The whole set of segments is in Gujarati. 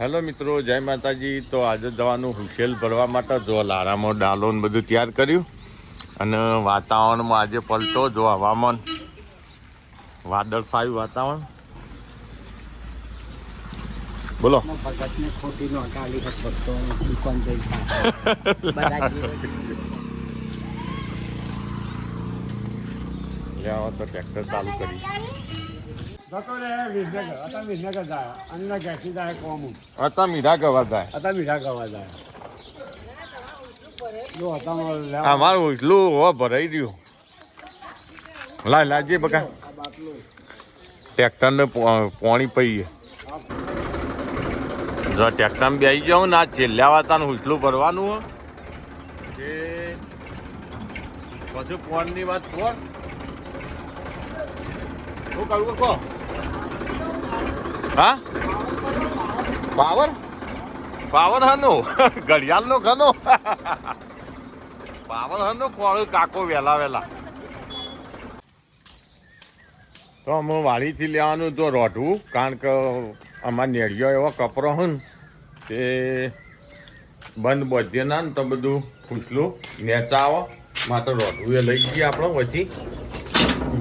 હેલો મિત્રો જય માતાજી. તો આજે જવાનું હુશેલ ભરવા માટે જો લારામાં ડાલો ને બધું તૈયાર કર્યું અને વાતાવરણમાં આજે પલટો જો હવામાન. વાદળછાયું વાતાવરણ. બોલો. લે આવો તો ટ્રેક્ટર ચાલુ કરી. હતા મીઠા ગવા જાય. અત્યારે મીઠા ગવા જો અમારું ઉછલું હો ભરાઈ રહ્યું લા લાજે બકા. ટ્રેક્ટરને પો- પોણી પઈએ. જો ટ્રેક્ટરમાં બેસી જાઉં ને આ છેલ્લા વાતાનું ઉછલું ભરવાનું કે પછી પોણની વાત કોણ શું કરવું કહો હા? પાવર? પાવર હનો? ઘડિયાળનો ઘનો? પાવર હનો? કોળો કાકો વેલા વેલા. તો અમે વાડીથી લેવાનું તો રોઢવું કારણ કે અમાર નેળિયો એવો કપરો હોય તે બંધ બધે ના ને તો બધું ફૂસલું નેચાવો. માટે રોઢવું એ લઈ જઈએ આપણે પછી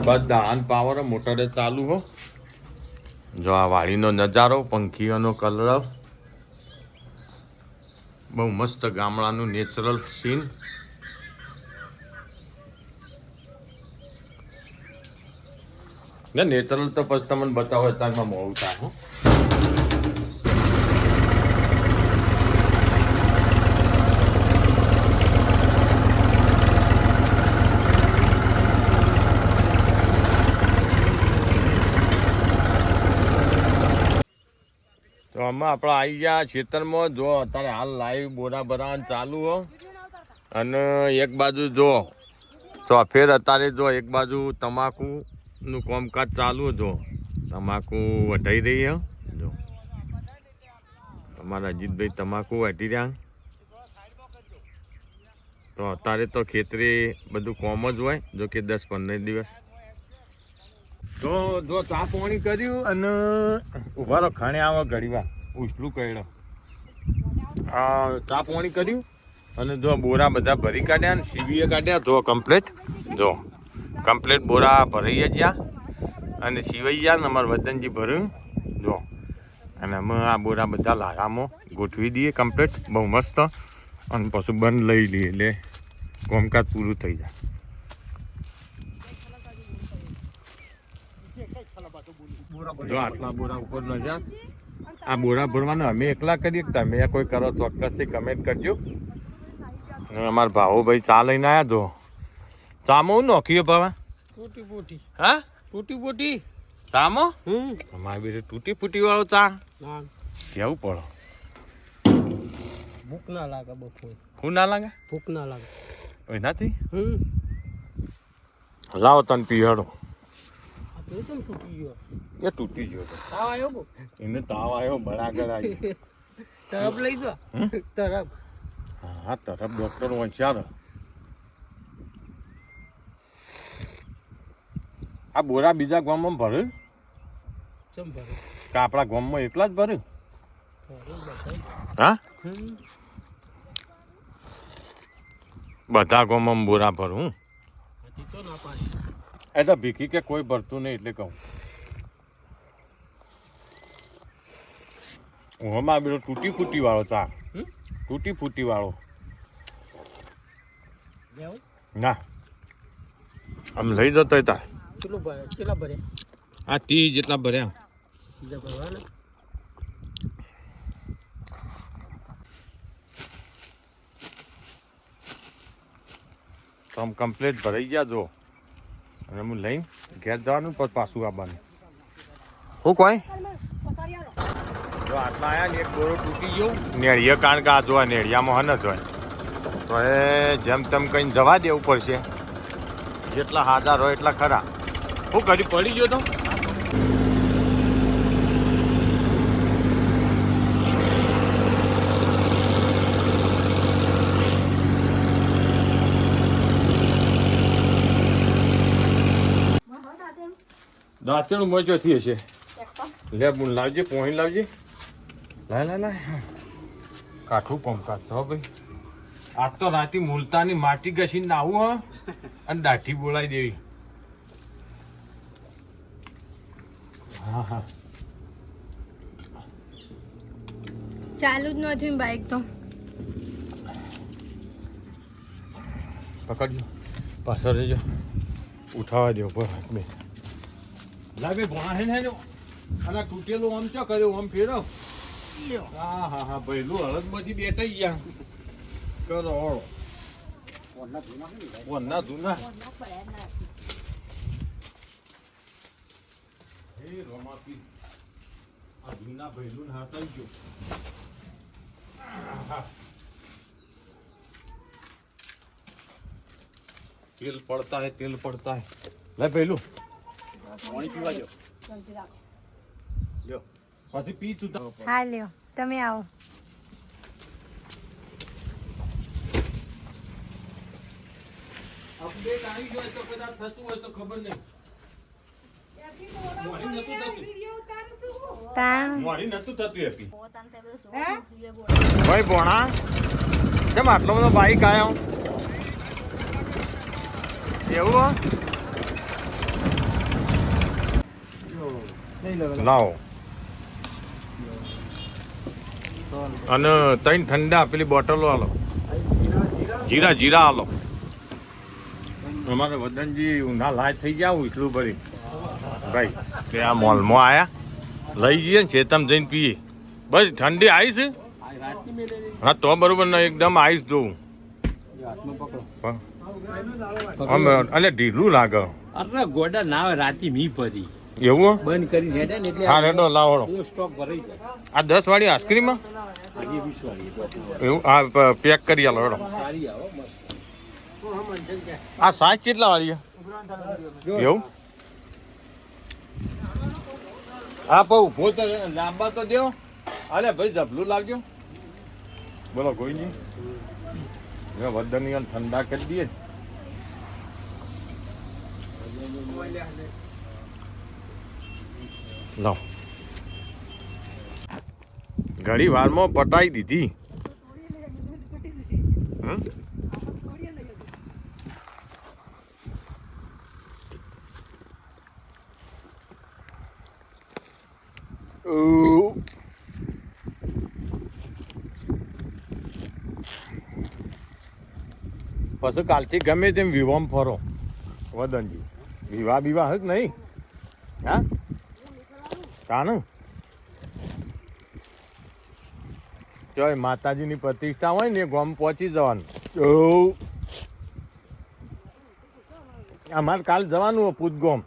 બધા દાન પાવર મોટરે ચાલુ હો. જો આ વાડીનો નજારો, પંખીઓનો કલરવ બહુ મસ્ત ગામડાનું નેચરલ સીન ને નેચરલ તો પછી તમને બતાવો ત્યાં મોડું થાય અમે આપણે આવી ગયા ખેતરમાં. જો અત્યારે હાલ લાઈવ બોરા ભરાવાનું ચાલુ હો. અને એક બાજુ જો ચોફેર અત્યારે જો એક બાજુ તમાકુનું કામકાજ ચાલુ જો. તમાકુ વઢાઈ રહી હો, જો. અમારા અજીતભાઈ તમાકુ વઢી રહ્યા. તો અત્યારે તો ખેતરે બધું કોમ જ હોય, જો કે દસ પંદર દિવસ. તો જો ચા પાણી કર્યું અને ઊભા રહો, ખાણે આવો ઘડી વાર ઉછલું કર્યો ચા પાણી કર્યું? અને જો બોરા બધા ભરી કાઢ્યા ને સીવીએ કાઢ્યા, જો કમ્પ્લેટ જો કમ્પ્લેટ બોરા ભરાઈ ગયા. અને સિવાઈ ગયા ને અમારે વદનજી ભર્યું. જો. અને અમે આ બોરા બધા લારામાં ગોઠવી દઈએ કમ્પ્લેટ બહુ મસ્ત. અને પછી બંધ લઈ લઈએ. એટલે કોમકાજ પૂરું થઈ જાય. જો આટલા બોરા ઉપર નજર. આ બોરા ભરવાના અમે એકલા કરીએ કે તમે કોઈ કરો ચોક્કસથી કમેન્ટ કરજો. અમારા ભાવો ભાઈ ચા લઈને આવ્યા તો ચામો હું નોખીએ ભાવા? તૂટી ફૂટી હા? તૂટી ફૂટી ચામો? હમ. અમારી બીજું તૂટી ફૂટી વાળો ચા કેવું પડો? ભૂખ ના લાગે બપોર. હું ના લાગે? ભૂખ ના લાગે. એનાથી? નથી હમ. લાવો તને પીહડો કેમ તૂટી ગયો? એ તૂટી ગયો તાવ આવ્યો બહુ? એને તાવ આવ્યો બરાબર આવી તરફ લઈ જો તરફ. હા તરફ ડોક્ટર હોશિયાર આ બોરા બીજા ગામમાં ભરે ચમ ભરે? કે આપણા ગામમાં એકલા જ ભરે હા? બધા ગામમાં બોરા ભરું. તો ના પાડી. એ તો ભીખી કે કોઈ ભરતું નહીં એટલે કહું. ઓમાં પેલો તૂટી ફૂટી વાળો ચા. હમ? તૂટી ફૂટી વાળો ના. આમ લઈ જતો ભરે? કેટલા ભરે? આ તી જેટલા ભર્યા બીજા ભરવાના તો આમ કમ્પ્લીટ ભરાઈ ગયા જો. અને હું લઈને ઘેર જવાનું પછી પાછું આવવાનું. હું કોઈ? જો આટલા આયા ને એક દોરો તૂટી ગયો. નેળિયા કારણ કે આ જો આ નેળિયામાં હન જ હોય. તો એ જેમ તેમ કંઈ જવા દેવું પડશે. જેટલા હાજર હોય એટલા ખરા. હું કરી પડી ગયો તો? દાંતણું મજોથી હશે લે બુન લાવજે પોહી લાવજે. લાય લાય લાય. કાઠું કોમકાજ છો ભાઈ. આજ તો રાતે મુલતાની માટી ઘસીને આવું હા. અને દાઢી બોલાવી દેવી. હા હા. ચાલુ જ નથી બાઈક તો. પકડજો. પાછળ રહેજો. ઉઠાવા દો પર બે લાભે ભણા હે ને અને તૂટેલું આમ ચો કર્યું આમ ફેરો. હા હા હા ભૈલું હળદમાંથી બેઠાઈ ગયા. કરો ઓળો વન્ના ધૂના હે રમાપી. આ ધૂના ભૈલું હાથાઈ તેલ પડતા હે તેલ પડતા હે. લે ભૈલું. પાણી પીવા જો લ્યો. પછી પી તું હા લ્યો. તમે આવો. અપડેટ આવી જાય તો કદાચ થતું હોય તો ખબર નહીં. નતું થતું. તાણ. મોડી નતું થતું એપી ભાઈ ભોણા કેમ આટલો બધો બાઈક આવ્યો એવું લાવો. અને ત્રણ ઠંડા પેલી બોટલો આલો. જીરા જીરા આલો. અમારે વદનજી ઉના લાજ થઈ ગયા એટલું ભરી ભાઈ કે આ મોલમાં આયા. લઈ જઈએ ને ચેતમ જઈને પીએ. બસ, ઠંડી આવીશ હા, તો બરોબર ને એકદમ આવીશ જોઉં. અમે અને ઢીલું લાગે. અરે, ગોડા ના આવે રાતી મી પડી એવું બંધ કરી હેડે ને એટલે હા રેડો લાવડો સ્ટોક ભરાઈ જાય. આ દસ વાળી આઈસ્ક્રીમ વાળી એવું? આ પેક કરી આલો હેડો. સારી આવો મસ્ત. આ સાઈઝ કેટલા વાળી એવું? હા પૌ ઊભો તો લાંબા તો દેવો. અરે ભાઈ જબલું લાગ્યો બોલો કોઈ નહીં. મેં વદનની ઠંડા કરી દઈએ. લાવ ઘણી વારમાં પટાઈ દીધી. પછી કાલથી ગમે તેમ વિવામ ફરો. વદનજી. વિવાહ વિવાહ હક નહીં? હા? તાનું ચોય માતાજીની પ્રતિષ્ઠા હોય ને ગામ પહોંચી જવાનું. અમારે કાલ જવાનું હોય પૂતગોમ.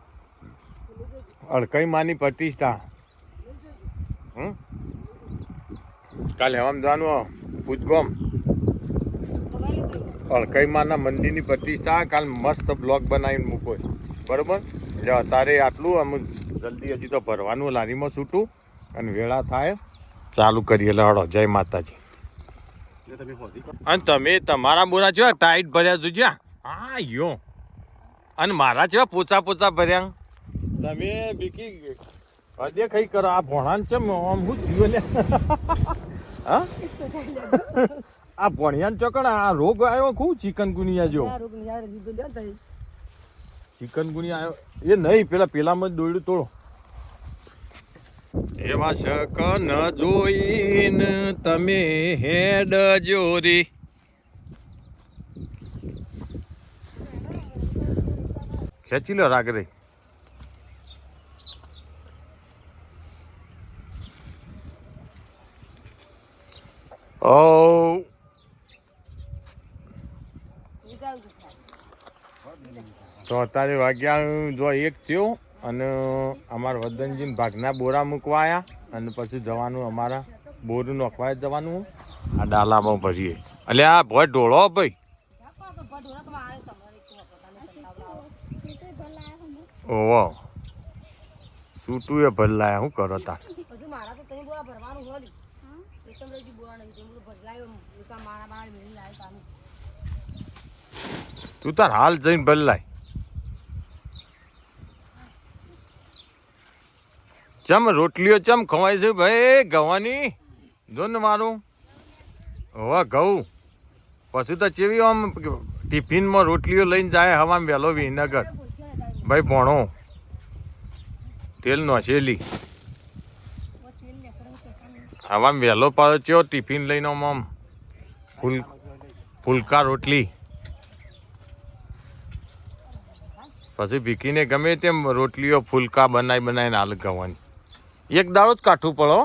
અડકઈ માની પ્રતિષ્ઠા. કાલ હવામ જવાનું પૂતગોમ. અડકઈ માના મંદિરની પ્રતિષ્ઠા. કાલ મસ્ત બ્લોગ બનાવીને મૂકો. બરોબર? એટલે અત્યારે આટલું અમે જલ્દી હજી તો ભરવાનું લારીમાં છૂટું અને વેળા થાય. ચાલુ કરીએ લડો. જય માતાજી. અને તમે તમારા બોરા જેવા ટાઈટ ભર્યા જોજ્યા હા યો. અને મારા જેવા પોચા પોચા ભર્યા. તમે બીકી હદે કઈ કરો આ ભોણાન ચમ આમ હું થયું લે? હા? આ ભણિયાન ચકણ આ રોગ આવ્યો ખૂબ ચિકનગુનિયા જો ચિકનગુનિયા આવ્યો એ નહીં, પેલા પેલામાં જ દોડ્યું તોડો. એવા શકન જોઈન તમે હેડ જોરી. ખેંચી લો રાગ રે. અત્યારે વાગ્યા જો એક થયો અને અમારા વદનજીને ભાગના બોરા મૂકવા આવ્યા અને પછી જવાનું અમારા બોરું નોખવા જવાનું આ ડાલામાં ભરીએ એટલે આ ભોય ઢોળો ભાઈ. ઓહો. સૂટું એ ભરલાયા શું કરો તાર તું તાર હાલ જઈને ભર હોય એકમ રેજી બોલા નહીં તે બધું ભરલાયો એકા મારા મારા મેળી લાય તાનું તું તાર હાલ જઈને ભરલાય ચમ રોટલીઓ ચમ ખવાય છે ભાઈ? ગવાની? જો ને મારું. હોવા, ઘઉં. પછી તો ચેવી આમ ટિફિનમાં રોટલીઓ લઈને જાય હવામાં વહેલો વિનગર. ભાઈ, ભણો. તેલ નોશેલી હવામાં વહેલો પાછો ચેવો ટિફિન લઈને આમ ફૂલ, ફૂલકા રોટલી. પછી ભીખીને ગમે તેમ રોટલીઓ ફૂલકા બનાવી બનાવીને હાલ ગવાની. એક દાડો જ કાઠું પડો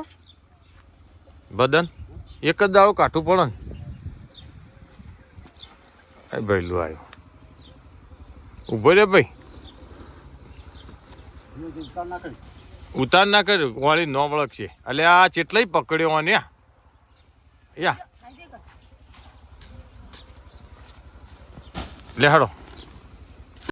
બદન, એક જ દાડો કાઠું પડો ને. ભૈલું આવ્યો ઊભો રે ભાઈ. ઉતાર ના કર્યું વાળી નો વળગશે એટલે આ ચેટલાય પકડ્યો ને યા. લે હાડો.